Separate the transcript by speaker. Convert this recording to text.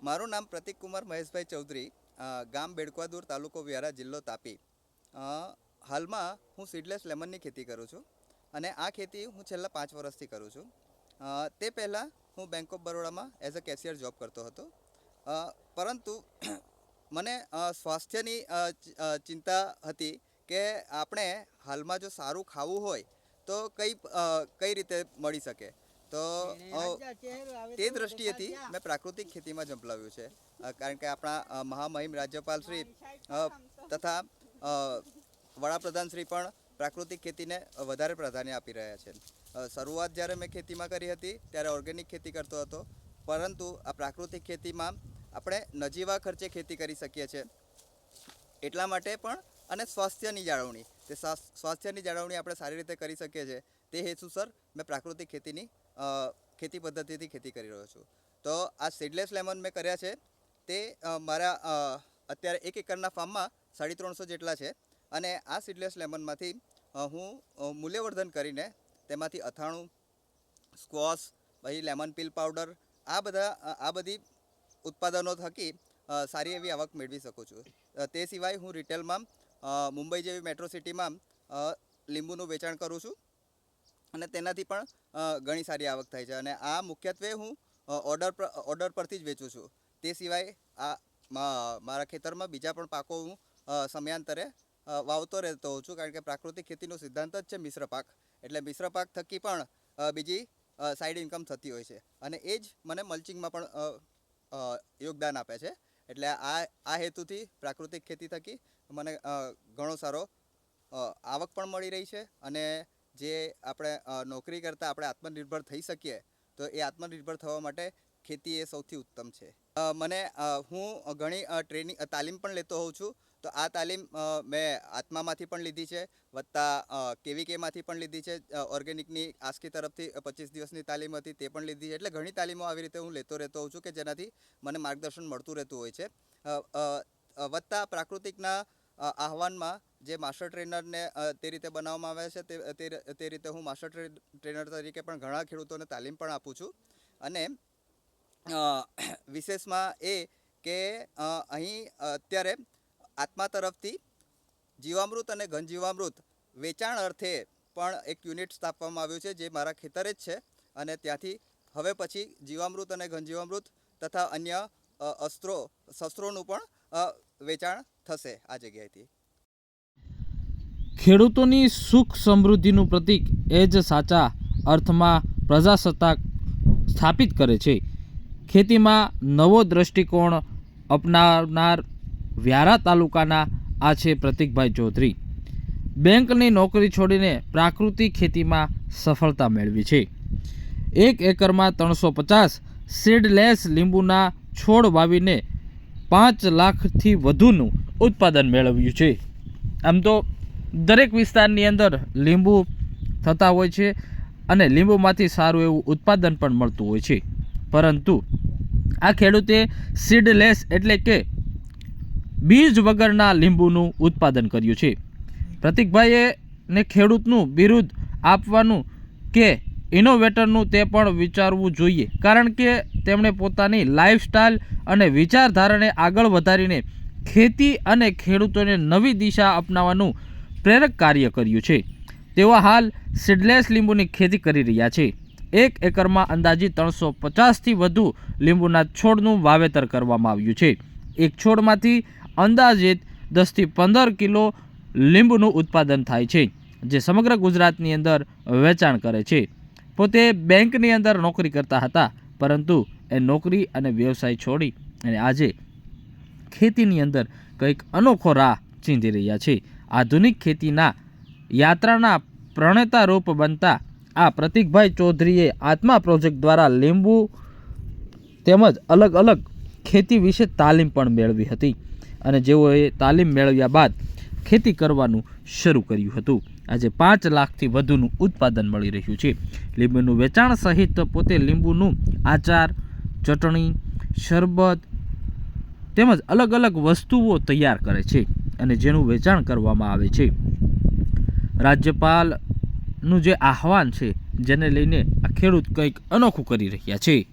Speaker 1: મારું નામ પ્રતિક કુમાર મહેશભાઈ ચૌધરી ગામ બેડકવાદુર, તાલુકો વ્યારા જિલ્લો તાપી. હાલમાં હું સીડલેસ લેમનની ખેતી કરું છું અને આ ખેતી હું છેલ્લા પાંચ વર્ષથી કરું છું. તે પહેલાં હું બેંક ઓફ બરોડામાં એઝ અ કેશિયર જોબ કરતો હતો. પરંતુ મને સ્વાસ્થ્યની ચિંતા હતી કે આપણે હાલમાં જો સારું ખાવું હોય તો કઈ કઈ રીતે મળી શકે? તો તે દ્રષ્ટિએથી મેં પ્રાકૃતિક ખેતીમાં ઝંપલાવ્યું છે. કારણ કે આપણા મહામહિમ રાજ્યપાલ શ્રી તથા વડાપ્રધાન શ્રી પણ પ્રાકૃતિક ખેતીને વધારે પ્રાધાન્ય આપી રહ્યા છે. શરૂઆત જ્યારે મેં ખેતીમાં કરી હતી ત્યારે ઓર્ગેનિક ખેતી કરતો હતો. પરંતુ આ પ્રાકૃતિક ખેતીમાં આપણે નજીવા ખર્ચે ખેતી કરી શકીએ છીએ. એટલા માટે પણ અને સ્વાસ્થ્યની જાળવણી. તે સ્વા- સ્વાસ્થ્યની જાળવણી આપણે સારી રીતે કરી શકીએ છીએ. તે હેતુસર મેં પ્રાકૃતિક ખેતીની ખેતી પદ્ધતિથી ખેતી કરી રહ્યો છું. તો આ સીડલેસ લેમન મેં કર્યા છે. તે મારા અત્યારે એક એકરના ફાર્મમાં સાડી ત્રણસો જેટલા છે. અને આ સીડલેસ લેમનમાંથી હું મૂલ્યવર્ધન કરીને તેમાંથી અથાણું સ્ક્વોશ પછી લેમન પીલ પાવડર આ બધા આ બધી ઉત્પાદનો થકી સારી એવી આવક મેળવી શકું છું. તે સિવાય હું રિટેલમાં મુંબઈ જેવી મેટ્રો સિટીમાં લીંબુનું વેચાણ કરું છું. અને તેનાથી પણ ઘણી સારી આવક થાય છે. અને આ મુખ્યત્વે હું ઓર્ડર ઓર્ડર પરથી જ વેચું છું. તે સિવાય આ મારા ખેતરમાં બીજા પણ પાકો હું સમયાંતરે વાવતો રહેતો હોઉં છું. કારણ કે પ્રાકૃતિક ખેતીનો સિદ્ધાંત જ છે મિશ્ર પાક. એટલે મિશ્ર પાક થકી પણ બીજી સાઈડ ઇન્કમ થતી હોય છે. અને એ જ મને મલ્ચિંગમાં પણ યોગદાન આપે છે. એટલે આ આ હેતુથી પ્રાકૃતિક ખેતી થકી મને ઘણો સારો આવક પણ મળી રહી છે અને જે આપણે નોકરી કરતાં આપણે આત્મનિર્ભર થઈ શકીએ, તો એ આત્મનિર્ભર થવા માટે ખેતી એ સૌથી ઉત્તમ છે. મને હું ઘણી ટ્રેનિંગ તાલીમ પણ લેતો હોઉં છું, તો આ તાલીમ મેં આત્મામાંથી પણ લીધી છે, વત્તા કેવીકેમાંથી પણ લીધી છે ઓર્ગેનિકની આસ્કી તરફથી પચીસ દિવસની તાલીમ હતી તે પણ લીધી છે, એટલે ઘણી તાલીમો આવી રીતે હું લેતો રહેતો હોઉં છું કે જેનાથી મને માર્ગદર્શન મળતું રહેતું હોય છે. વત્તા પ્રાકૃતિકના આહવાનમાં જે માસ્ટર ટ્રેનરને તે રીતે બનાવવામાં આવે છે, તે તે- રીતે હું માસ્ટર ટ્રે- ટ્રેનર તરીકે પણ ઘણા ખેડૂતોને તાલીમ પણ આપું છું. અને વિશેષમાં એ કે અહીં અત્યારે આત્મા તરફથી જીવામૃત અને ઘનજીવામૃત વેચાણ અર્થે પણ એક યુનિટ સ્થાપવામાં આવ્યું છે, જે મારા ખેતરે જ છે. અને ત્યાંથી હવે પછી જીવામૃત અને ઘનજીવામૃત તથા અન્ય અસ્ત્રો, શસ્ત્રોનું પણ વેચાણ થશે આ જગ્યાએથી.
Speaker 2: ખેડૂતોની સુખ સમૃદ્ધિનું પ્રતીક એ જ સાચા અર્થમાં પ્રજાસત્તાક સ્થાપિત કરે છે. ખેતીમાં નવો દ્રષ્ટિકોણ અપનાવનાર વ્યારા તાલુકાના આ છે પ્રતિકભાઈ ચૌધરી. બેંકની નોકરી છોડીને પ્રાકૃતિક ખેતીમાં સફળતા મેળવી છે. એક એકરમાં ત્રણસો પચાસ સીડલેસ લીંબુના છોડ વાવીને પાંચ લાખથી વધુનું ઉત્પાદન મેળવ્યું છે. આમ તો દરેક વિસ્તારની અંદર લીંબુ થતા હોય છે અને લીંબુમાંથી સારું એવું ઉત્પાદન પણ મળતું હોય છે. પરંતુ આ ખેડૂતે સીડલેસ એટલે કે બીજ વગરના લીંબુનું ઉત્પાદન કર્યું છે. પ્રતિકભાઈએ ને ખેડૂતનું બિરુદ આપવાનું કે ઇનોવેટરનું તે પણ વિચારવું જોઈએ. કારણ કે તેમણે પોતાની લાઈફસ્ટાઈલ અને વિચારધારાને આગળ વધારીને ખેતી અને ખેડૂતોને નવી દિશા અપનાવવાનું પ્રેરક કાર્ય કર્યું છે. તેઓ હાલ સીડલેસ લીંબુની ખેતી કરી રહ્યા છે. એક એકરમાં અંદાજે ત્રણસો પચાસથી વધુ લીંબુના છોડનું વાવેતર કરવામાં આવ્યું છે. એક છોડમાંથી અંદાજિત દસથી પંદર કિલો લીંબુનું ઉત્પાદન થાય છે, જે સમગ્ર ગુજરાતની અંદર વેચાણ કરે છે. પોતે બેંકની અંદર નોકરી કરતા હતા, પરંતુ એ નોકરી અને વ્યવસાય છોડી અને આજે ખેતીની અંદર કંઈક અનોખો રાહ ચીંધી રહ્યા છે. આધુનિક ખેતીના યાત્રાના પ્રણેતા રૂપ બનતા આ પ્રતિકભાઈ ચૌધરીએ આત્મા પ્રોજેક્ટ દ્વારા લીંબુ તેમજ અલગ અલગ ખેતી વિશે તાલીમ પણ મેળવી હતી અને જેઓએ તાલીમ મેળવ્યા બાદ ખેતી કરવાનું શરૂ કર્યું હતું. આજે પાંચ લાખથી વધુનું ઉત્પાદન મળી રહ્યું છે. લીંબુનું વેચાણ સહિત પોતે લીંબુનું આચાર, ચટણી, શરબત તેમજ અલગ અલગ વસ્તુઓ તૈયાર કરે છે અને જેનું વેચાણ કરવામાં આવે છે. રાજ્યપાલનું જે આહવાન છે, જેને લઈને આ ખેડૂત કંઈક અનોખું કરી રહ્યા છે.